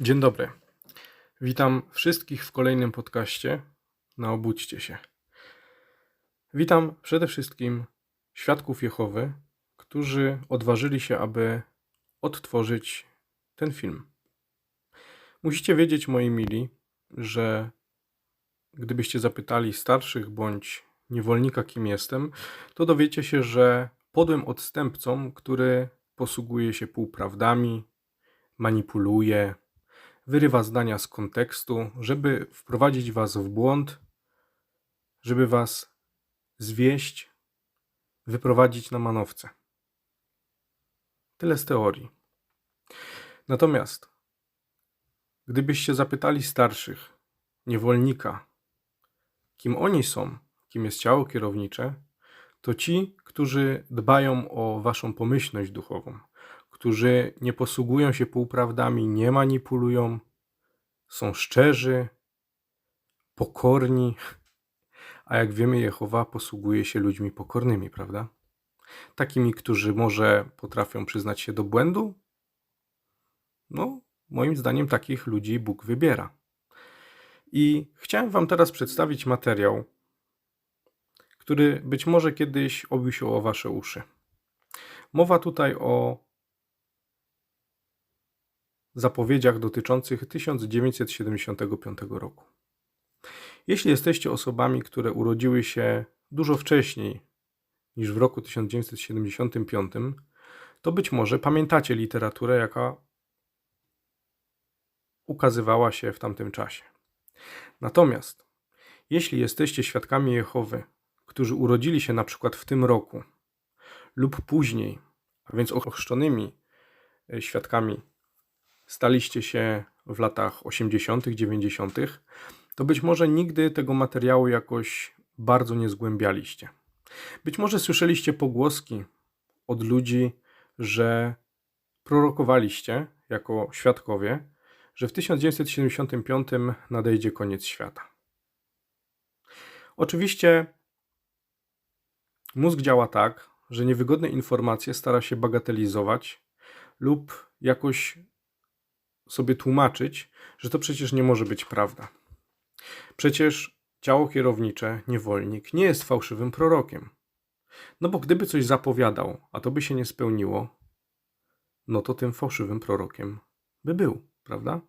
Dzień dobry. Witam wszystkich w kolejnym podcaście na Obudźcie się. Witam przede wszystkim świadków Jehowy, którzy odważyli się, aby odtworzyć ten film. Musicie wiedzieć, moi mili, że gdybyście zapytali starszych bądź niewolnika, kim jestem, to dowiecie się, że podłym odstępcą, który posługuje się półprawdami, manipuluje, wyrywa zdania z kontekstu, żeby wprowadzić was w błąd, żeby was zwieść, wyprowadzić na manowce. Tyle z teorii. Natomiast, gdybyście zapytali starszych, niewolnika, kim oni są, kim jest ciało kierownicze, to ci, którzy dbają o waszą pomyślność duchową, którzy nie posługują się półprawdami, nie manipulują, są szczerzy, pokorni, a jak wiemy, Jehowa posługuje się ludźmi pokornymi, prawda? Takimi, którzy może potrafią przyznać się do błędu? No, moim zdaniem takich ludzi Bóg wybiera. I chciałem Wam teraz przedstawić materiał, który być może kiedyś obił się o Wasze uszy. Mowa tutaj o zapowiedziach dotyczących 1975 roku. Jeśli jesteście osobami, które urodziły się dużo wcześniej niż w roku 1975, to być może pamiętacie literaturę, jaka ukazywała się w tamtym czasie. Natomiast jeśli jesteście świadkami Jehowy, którzy urodzili się na przykład w tym roku lub później, a więc ochrzczonymi e, świadkami staliście się w latach 80., 90., to być może nigdy tego materiału jakoś bardzo nie zgłębialiście. Być może słyszeliście pogłoski od ludzi, że prorokowaliście jako świadkowie, że w 1975 nadejdzie koniec świata. Oczywiście mózg działa tak, że niewygodne informacje stara się bagatelizować lub jakoś sobie tłumaczyć, że to przecież nie może być prawda. Przecież ciało kierownicze, niewolnik, nie jest fałszywym prorokiem. No bo gdyby coś zapowiadał, a to by się nie spełniło, no to tym fałszywym prorokiem by był, prawda?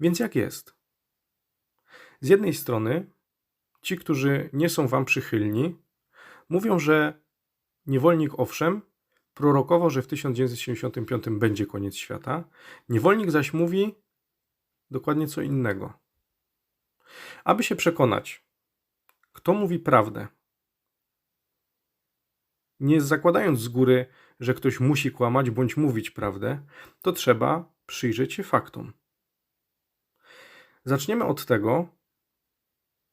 Więc jak jest? Z jednej strony ci, którzy nie są wam przychylni, mówią, że niewolnik owszem, prorokował, że w 1975 będzie koniec świata. Niewolnik zaś mówi dokładnie co innego. Aby się przekonać, kto mówi prawdę, nie zakładając z góry, że ktoś musi kłamać bądź mówić prawdę, to trzeba przyjrzeć się faktom. Zaczniemy od tego,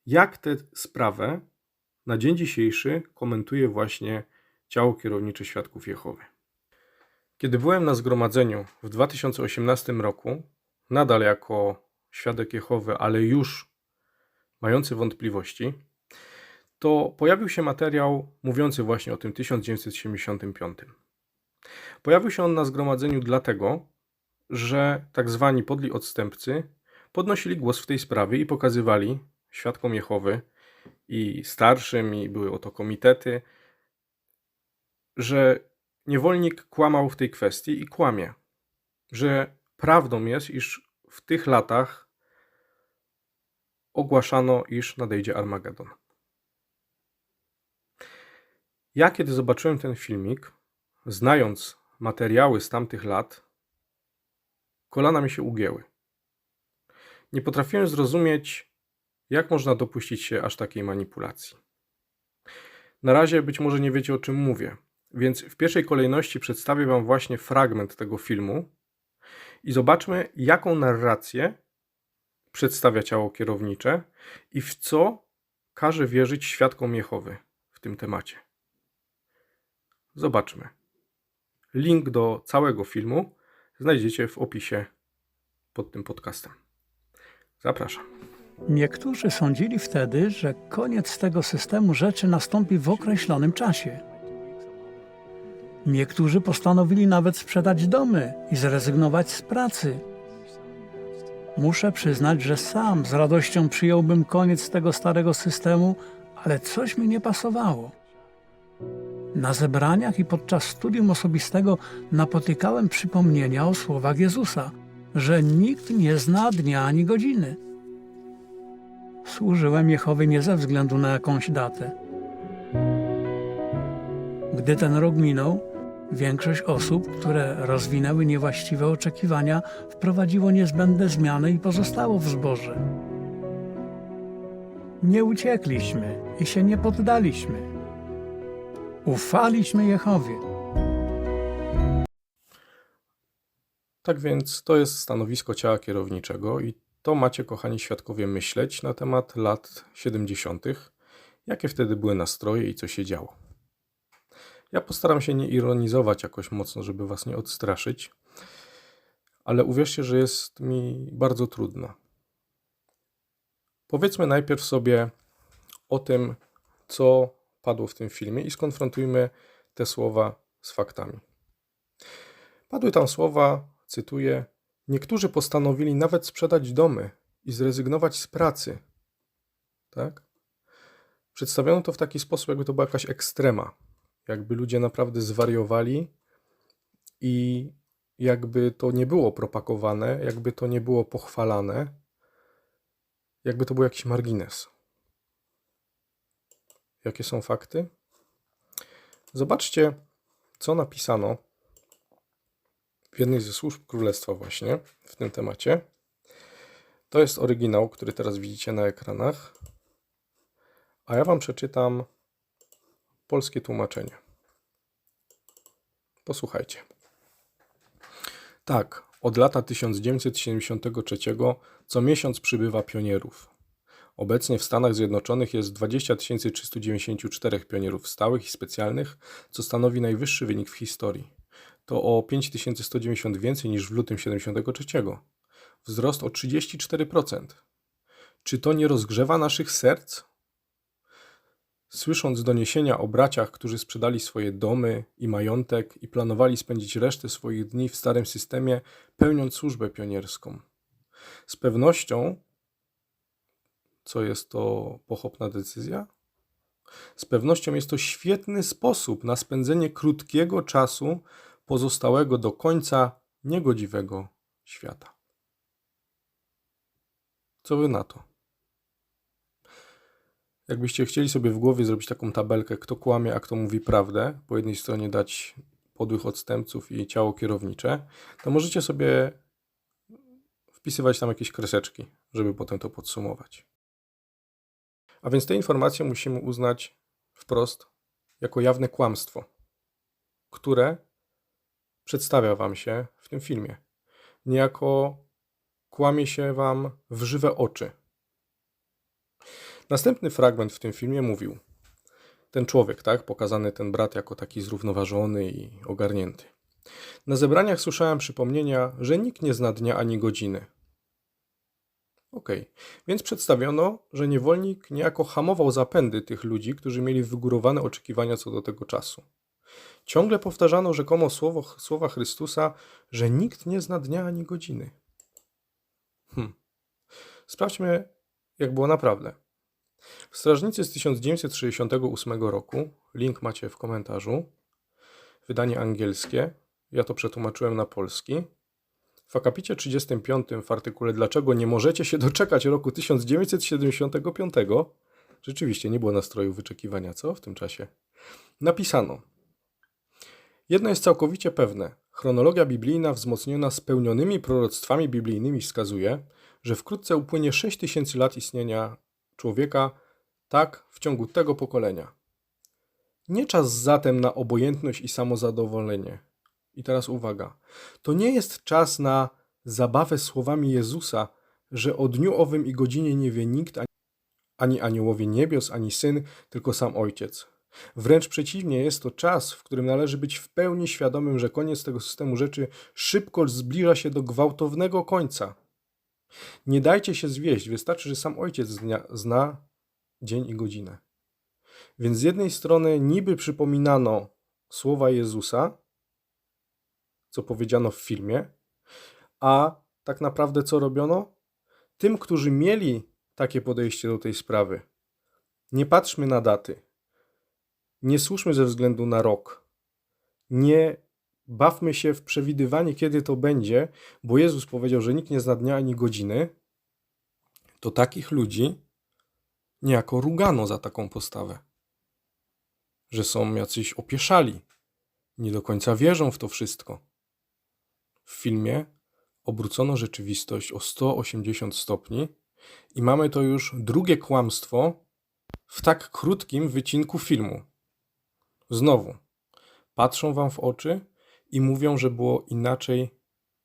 jak tę sprawę na dzień dzisiejszy komentuje właśnie ciało kierownicze Świadków Jehowy. Kiedy byłem na zgromadzeniu w 2018 roku, nadal jako świadek Jehowy, ale już mający wątpliwości, to pojawił się materiał mówiący właśnie o tym 1975. Pojawił się on na zgromadzeniu dlatego, że tak zwani podli odstępcy podnosili głos w tej sprawie i pokazywali świadkom Jehowy i starszym, i były oto komitety, że niewolnik kłamał w tej kwestii i kłamie, że prawdą jest, iż w tych latach ogłaszano, iż nadejdzie Armagedon. Ja, kiedy zobaczyłem ten filmik, znając materiały z tamtych lat, kolana mi się ugięły. Nie potrafiłem zrozumieć, jak można dopuścić się aż takiej manipulacji. Na razie być może nie wiecie o czym mówię, więc w pierwszej kolejności przedstawię Wam właśnie fragment tego filmu i zobaczmy, jaką narrację przedstawia ciało kierownicze i w co każe wierzyć świadkom Jehowy w tym temacie. Zobaczmy. Link do całego filmu znajdziecie w opisie pod tym podcastem. Zapraszam. Niektórzy sądzili wtedy, że koniec tego systemu rzeczy nastąpi w określonym czasie. Niektórzy postanowili nawet sprzedać domy i zrezygnować z pracy, Muszę przyznać, że sam z radością przyjąłbym koniec tego starego systemu, ale coś mi nie pasowało. Na zebraniach i podczas studium osobistego napotykałem przypomnienia o słowach Jezusa, że nikt nie zna dnia ani godziny. Służyłem Jehowie nie ze względu na jakąś datę. Gdy ten rok minął, większość osób, które rozwinęły niewłaściwe oczekiwania, wprowadziło niezbędne zmiany i pozostało w zborze. Nie uciekliśmy i się nie poddaliśmy. Ufaliśmy Jehowie. Tak więc to jest stanowisko ciała kierowniczego i to macie, kochani świadkowie, myśleć na temat lat 70., jakie wtedy były nastroje i co się działo. Ja postaram się nie ironizować jakoś mocno, żeby was nie odstraszyć, ale uwierzcie, że jest mi bardzo trudno. Powiedzmy najpierw sobie o tym, co padło w tym filmie i skonfrontujmy te słowa z faktami. Padły tam słowa, cytuję: Niektórzy postanowili nawet sprzedać domy i zrezygnować z pracy. Tak? Przedstawiono to w taki sposób, jakby to była jakaś ekstrema. Jakby ludzie naprawdę zwariowali i jakby to nie było propagowane, jakby to nie było pochwalane, jakby to był jakiś margines. Jakie są fakty? Zobaczcie, co napisano w jednej ze służb królestwa właśnie w tym temacie. To jest oryginał, który teraz widzicie na ekranach. A ja wam przeczytam polskie tłumaczenie. Posłuchajcie. Tak, od lata 1973 co miesiąc przybywa pionierów. Obecnie w Stanach Zjednoczonych jest 20 394 pionierów stałych i specjalnych, co stanowi najwyższy wynik w historii. To o 5190 więcej niż w lutym 73. Wzrost o 34%. Czy to nie rozgrzewa naszych serc? Słysząc doniesienia o braciach, którzy sprzedali swoje domy i majątek i planowali spędzić resztę swoich dni w starym systemie, pełniąc służbę pionierską. Z pewnością, co jest to pochopna decyzja? Z pewnością jest to świetny sposób na spędzenie krótkiego czasu pozostałego do końca niegodziwego świata. Co wy na to? Jakbyście chcieli sobie w głowie zrobić taką tabelkę, kto kłamie, a kto mówi prawdę, po jednej stronie dać podłych odstępców i ciało kierownicze, to możecie sobie wpisywać tam jakieś kreseczki, żeby potem to podsumować. A więc te informacje musimy uznać wprost jako jawne kłamstwo, które przedstawia Wam się w tym filmie. Niejako kłamie się Wam w żywe oczy. Następny fragment w tym filmie mówił: Ten człowiek, tak, pokazany ten brat jako taki zrównoważony i ogarnięty. Na zebraniach słyszałem przypomnienia, że nikt nie zna dnia ani godziny. Okej, okay. więc przedstawiono, że niewolnik niejako hamował zapędy tych ludzi, którzy mieli wygórowane oczekiwania co do tego czasu. Ciągle powtarzano rzekomo słowo, słowa Chrystusa, że nikt nie zna dnia ani godziny. Hm. Sprawdźmy, jak było naprawdę. W Strażnicy z 1968 roku, link macie w komentarzu, wydanie angielskie, ja to przetłumaczyłem na polski. W akapicie 35 w artykule Dlaczego nie możecie się doczekać roku 1975 rzeczywiście nie było nastroju wyczekiwania, co w tym czasie? Napisano Jedno jest całkowicie pewne. Chronologia biblijna wzmocniona spełnionymi proroctwami biblijnymi wskazuje, że wkrótce upłynie 6000 lat istnienia człowieka, tak w ciągu tego pokolenia. Nie czas zatem na obojętność i samozadowolenie. I teraz uwaga. To nie jest czas na zabawę słowami Jezusa, że o dniu owym i godzinie nie wie nikt, ani aniołowie niebios, ani syn, tylko sam Ojciec. Wręcz przeciwnie, jest to czas, w którym należy być w pełni świadomym, że koniec tego systemu rzeczy szybko zbliża się do gwałtownego końca. Nie dajcie się zwieść, wystarczy, że sam ojciec zna, zna dzień i godzinę. Więc z jednej strony niby przypominano słowa Jezusa, co powiedziano w filmie, a tak naprawdę co robiono? tym, którzy mieli takie podejście do tej sprawy, nie patrzmy na daty, nie słuszmy ze względu na rok, nie bawmy się w przewidywanie, kiedy to będzie, bo Jezus powiedział, że nikt nie zna dnia ani godziny, to takich ludzi niejako rugano za taką postawę, że są jacyś opieszali, nie do końca wierzą w to wszystko. W filmie obrócono rzeczywistość o 180 stopni i mamy to już drugie kłamstwo w tak krótkim wycinku filmu. Znowu, patrzą wam w oczy i mówią, że było inaczej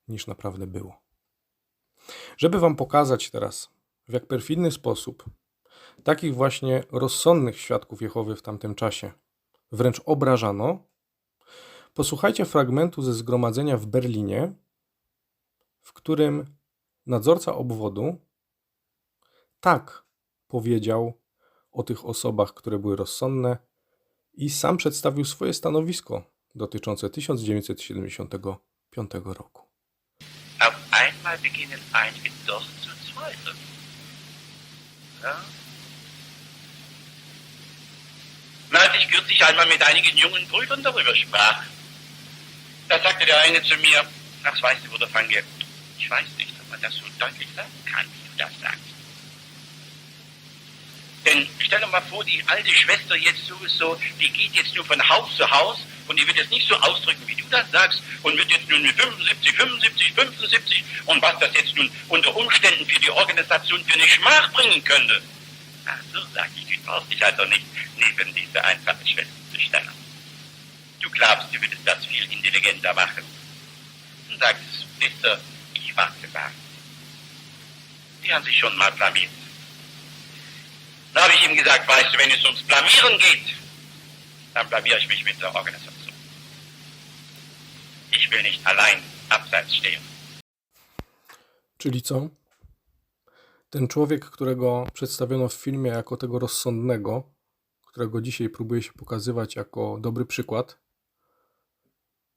niż naprawdę było. Żeby wam pokazać teraz, w jak perfidny sposób takich właśnie rozsądnych świadków Jehowy w tamtym czasie wręcz obrażano, posłuchajcie fragmentu ze zgromadzenia w Berlinie, w którym nadzorca obwodu tak powiedział o tych osobach, które były rozsądne i sam przedstawił swoje stanowisko dotyczące 1975 roku. Auf einmal beginnen einige doch zu zweifeln. Ja? Als ich kürzlich einmal mit einigen jungen Brüdern darüber sprach, da sagte der eine zu mir, ach, weißt du, Bruder Fange, ich weiß nicht, ob man das so deutlich sagen kann, wie du das sagst. Denn stell dir mal vor, die alte Schwester jetzt sowieso, die geht jetzt nur von Haus zu Haus und die wird jetzt nicht so ausdrücken, wie du das sagst und wird jetzt nun mit 75, 75, 75 und was das jetzt nun unter Umständen für die Organisation für eine Schmach bringen könnte. Ach so, sag ich, du brauchst dich also nicht neben diese einfache Schwester zu stellen. Du glaubst, du würdest das viel intelligenter machen. Und sagst, wisst ihr, ich warte mal. Die haben sich schon mal blamiert. Da habe ich ihm gesagt, weißt du, wenn es ums Blamieren geht, dann blamiere ich mich mit der Organisation. Ich will nicht allein abseits stehen. Czyli co? Ten człowiek, którego przedstawiono w filmie jako tego rozsądnego, którego dzisiaj próbuje się pokazywać jako dobry przykład,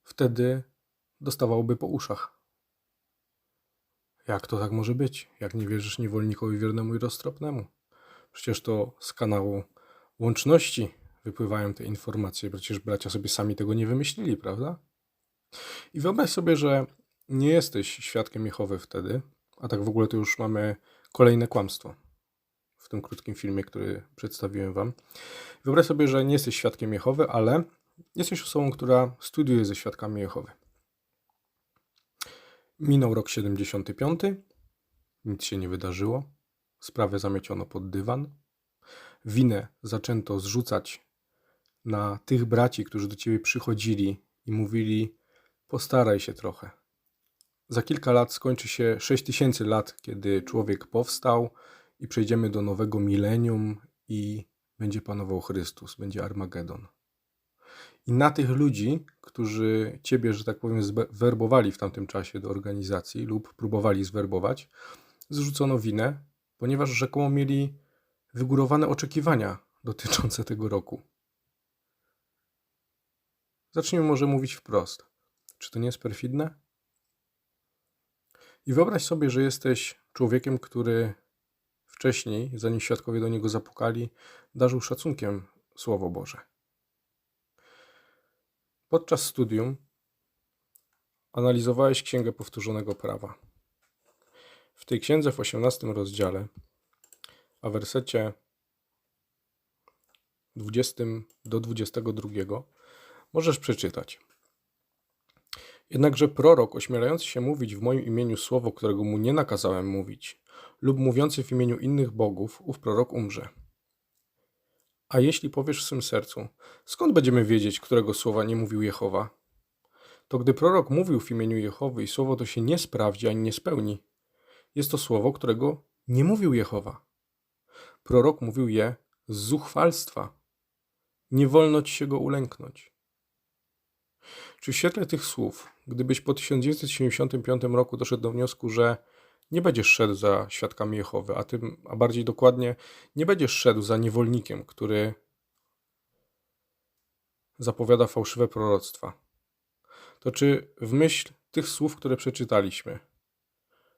wtedy dostawałby po uszach. Jak to tak może być? Jak nie wierzysz niewolnikowi wiernemu i roztropnemu? Przecież to z kanału łączności wypływają te informacje. Przecież bracia sobie sami tego nie wymyślili, prawda? I wyobraź sobie, że nie jesteś świadkiem Jehowy wtedy, a tak w ogóle to już mamy kolejne kłamstwo w tym krótkim filmie, który przedstawiłem wam. Wyobraź sobie, że nie jesteś świadkiem Jehowy, ale jesteś osobą, która studiuje ze świadkami Jehowy. Minął rok 75, nic się nie wydarzyło, sprawę zamieciono pod dywan, winę zaczęto zrzucać na tych braci, którzy do ciebie przychodzili i mówili: Postaraj się trochę. Za kilka lat skończy się 6000 lat, kiedy człowiek powstał i przejdziemy do nowego milenium i będzie panował Chrystus, będzie Armagedon. I na tych ludzi, którzy ciebie, że tak powiem, zwerbowali w tamtym czasie do organizacji lub próbowali zwerbować, zrzucono winę, ponieważ rzekomo mieli wygórowane oczekiwania dotyczące tego roku. Zacznijmy może mówić wprost. Czy to nie jest perfidne? I wyobraź sobie, że jesteś człowiekiem, który wcześniej, zanim świadkowie do niego zapukali, darzył szacunkiem Słowo Boże. Podczas studium analizowałeś Księgę Powtórzonego Prawa. W tej księdze w 18 rozdziale, a wersecie 20 do 22 możesz przeczytać. Jednakże prorok, ośmielający się mówić w moim imieniu słowo, którego mu nie nakazałem mówić, lub mówiący w imieniu innych bogów, ów prorok umrze. A jeśli powiesz w swym sercu, skąd będziemy wiedzieć, którego słowa nie mówił Jehowa? To gdy prorok mówił w imieniu Jehowy i słowo to się nie sprawdzi ani nie spełni, jest to słowo, którego nie mówił Jehowa. Prorok mówił je z zuchwalstwa. Nie wolno ci się go ulęknąć. Czy w świetle tych słów, gdybyś po 1975 roku doszedł do wniosku, że nie będziesz szedł za świadkami Jehowy, a tym, a bardziej dokładnie, nie będziesz szedł za niewolnikiem, który zapowiada fałszywe proroctwa, to czy w myśl tych słów, które przeczytaliśmy,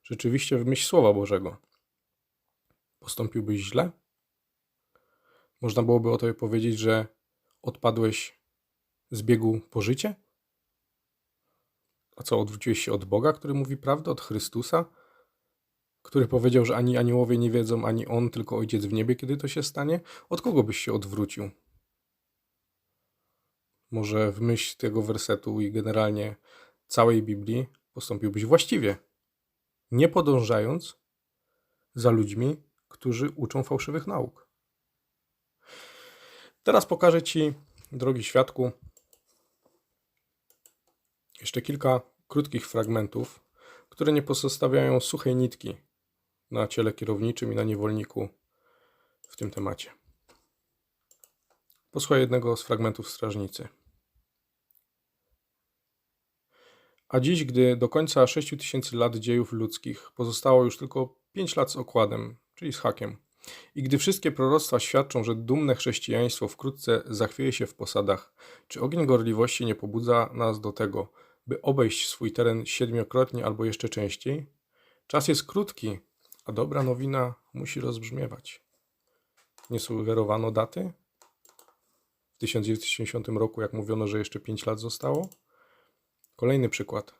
rzeczywiście w myśl Słowa Bożego, postąpiłbyś źle? Można byłoby o tobie powiedzieć, że odpadłeś z biegu po życie? A co, odwróciłeś się od Boga, który mówi prawdę, od Chrystusa, który powiedział, że ani aniołowie nie wiedzą, ani On, tylko Ojciec w niebie, kiedy to się stanie? Od kogo byś się odwrócił? Może w myśl tego wersetu i generalnie całej Biblii postąpiłbyś właściwie, nie podążając za ludźmi, którzy uczą fałszywych nauk. Teraz pokażę Ci, drogi świadku, jeszcze kilka krótkich fragmentów, które nie pozostawiają suchej nitki na ciele kierowniczym i na niewolniku w tym temacie. Posłuchaj jednego z fragmentów strażnicy. A dziś, gdy do końca 6000 lat dziejów ludzkich pozostało już tylko 5 lat z okładem, czyli z hakiem, i gdy wszystkie proroctwa świadczą, że dumne chrześcijaństwo wkrótce zachwieje się w posadach, czy ogień gorliwości nie pobudza nas do tego, by obejść swój teren siedmiokrotnie albo jeszcze częściej? Czas jest krótki, a dobra nowina musi rozbrzmiewać. Nie sugerowano daty? W 1960 roku, jak mówiono, że jeszcze 5 lat zostało? Kolejny przykład.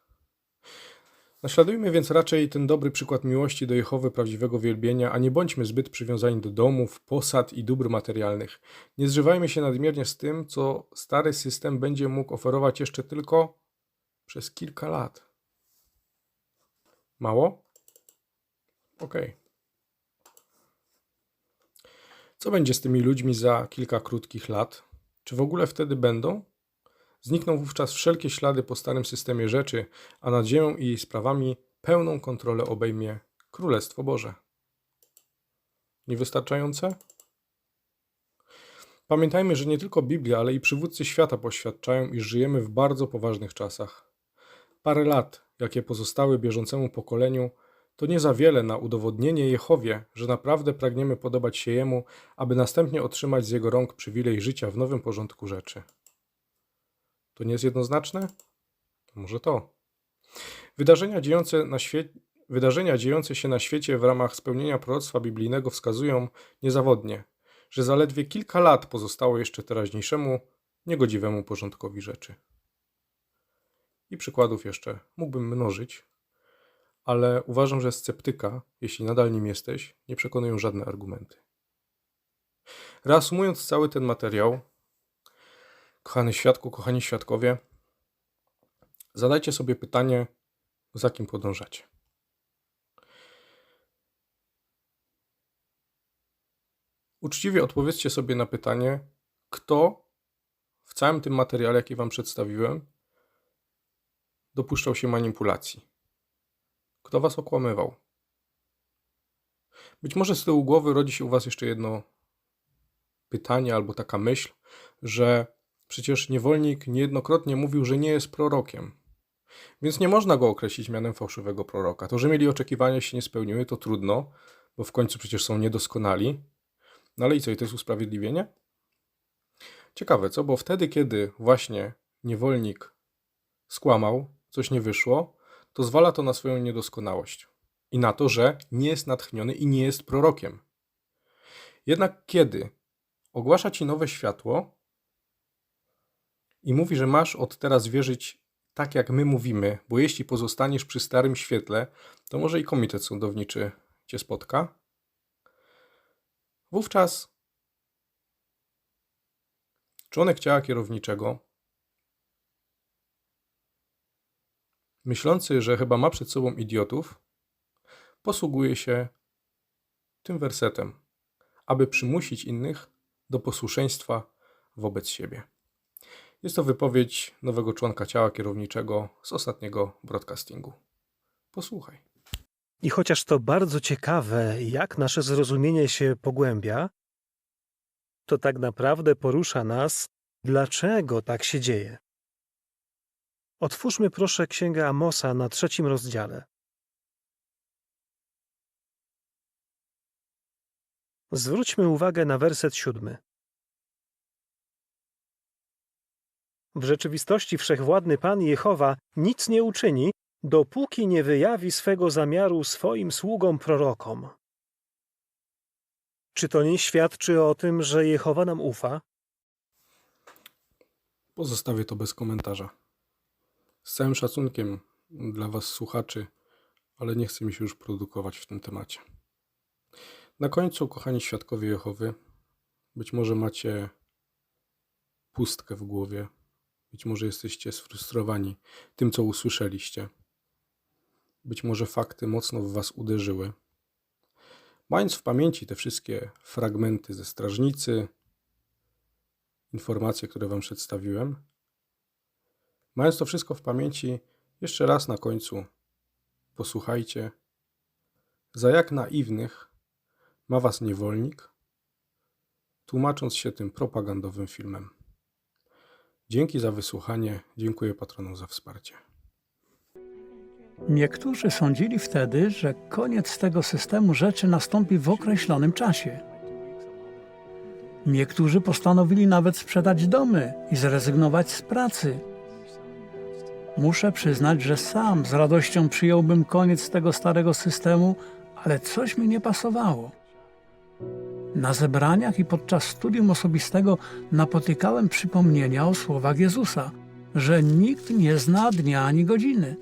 Naśladujmy więc raczej ten dobry przykład miłości do Jehowy prawdziwego wielbienia, a nie bądźmy zbyt przywiązani do domów, posad i dóbr materialnych. Nie zżywajmy się nadmiernie z tym, co stary system będzie mógł oferować jeszcze tylko przez kilka lat. Mało? Okej. Co będzie z tymi ludźmi za kilka krótkich lat? Czy w ogóle wtedy będą? Znikną wówczas wszelkie ślady po starym systemie rzeczy, a nad ziemią i jej sprawami pełną kontrolę obejmie Królestwo Boże. Niewystarczające? Pamiętajmy, że nie tylko Biblia, ale i przywódcy świata poświadczają, iż żyjemy w bardzo poważnych czasach. Parę lat, jakie pozostały bieżącemu pokoleniu, to nie za wiele na udowodnienie Jehowie, że naprawdę pragniemy podobać się Jemu, aby następnie otrzymać z Jego rąk przywilej życia w nowym porządku rzeczy. To nie jest jednoznaczne? To może to. Wydarzenia dziejące, na świe... Wydarzenia dziejące się na świecie w ramach spełnienia proroctwa biblijnego wskazują niezawodnie, że zaledwie kilka lat pozostało jeszcze teraźniejszemu, niegodziwemu porządkowi rzeczy. I przykładów jeszcze mógłbym mnożyć, ale uważam, że sceptyka, jeśli nadal nim jesteś, nie przekonują żadne argumenty. Reasumując cały ten materiał, Kochany świadku, kochani świadkowie, zadajcie sobie pytanie, za kim podążacie. Uczciwie odpowiedzcie sobie na pytanie, kto w całym tym materiale, jaki Wam przedstawiłem, dopuszczał się manipulacji. Kto Was okłamywał? Być może z tyłu głowy rodzi się u Was jeszcze jedno pytanie albo taka myśl, że Przecież niewolnik niejednokrotnie mówił, że nie jest prorokiem. Więc nie można go określić mianem fałszywego proroka. To, że mieli oczekiwania się nie spełniły, to trudno, bo w końcu przecież są niedoskonali. No ale i co, i to jest usprawiedliwienie? Ciekawe, co? Bo wtedy, kiedy właśnie niewolnik skłamał, coś nie wyszło, to zwala to na swoją niedoskonałość i na to, że nie jest natchniony i nie jest prorokiem. Jednak kiedy ogłasza ci nowe światło, i mówi, że masz od teraz wierzyć tak, jak my mówimy, bo jeśli pozostaniesz przy starym świetle, to może i komitet sądowniczy cię spotka. Wówczas członek ciała kierowniczego, myślący, że chyba ma przed sobą idiotów, posługuje się tym wersetem, aby przymusić innych do posłuszeństwa wobec siebie. Jest to wypowiedź nowego członka ciała kierowniczego z ostatniego broadcastingu. Posłuchaj. I chociaż to bardzo ciekawe, jak nasze zrozumienie się pogłębia, to tak naprawdę porusza nas, dlaczego tak się dzieje. Otwórzmy proszę Księgę Amosa na trzecim rozdziale. Zwróćmy uwagę na werset siódmy. W rzeczywistości wszechwładny Pan Jehowa nic nie uczyni, dopóki nie wyjawi swego zamiaru swoim sługom prorokom. Czy to nie świadczy o tym, że Jehowa nam ufa? Pozostawię to bez komentarza. Z całym szacunkiem dla Was, słuchaczy, ale nie chce mi się już produkować w tym temacie. Na końcu, kochani świadkowie Jehowy, być może macie pustkę w głowie, być może jesteście sfrustrowani tym, co usłyszeliście. Być może fakty mocno w Was uderzyły. Mając w pamięci te wszystkie fragmenty ze strażnicy, informacje, które Wam przedstawiłem, mając to wszystko w pamięci, jeszcze raz na końcu posłuchajcie, za jak naiwnych ma Was niewolnik, tłumacząc się tym propagandowym filmem. Dzięki za wysłuchanie, dziękuję patronom za wsparcie. Niektórzy sądzili wtedy, że koniec tego systemu rzeczy nastąpi w określonym czasie. Niektórzy postanowili nawet sprzedać domy i zrezygnować z pracy. Muszę przyznać, że sam z radością przyjąłbym koniec tego starego systemu, ale coś mi nie pasowało. Na zebraniach i podczas studium osobistego napotykałem przypomnienia o słowach Jezusa, że nikt nie zna dnia ani godziny.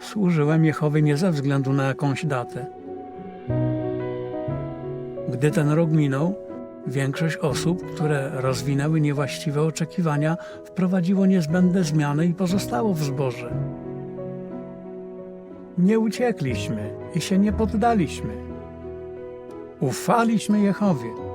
Służyłem Jehowie nie ze względu na jakąś datę. Gdy ten rok minął, większość osób, które rozwinęły niewłaściwe oczekiwania, wprowadziło niezbędne zmiany i pozostało w zborze. Nie uciekliśmy i się nie poddaliśmy. Ufaliśmy Jehowie.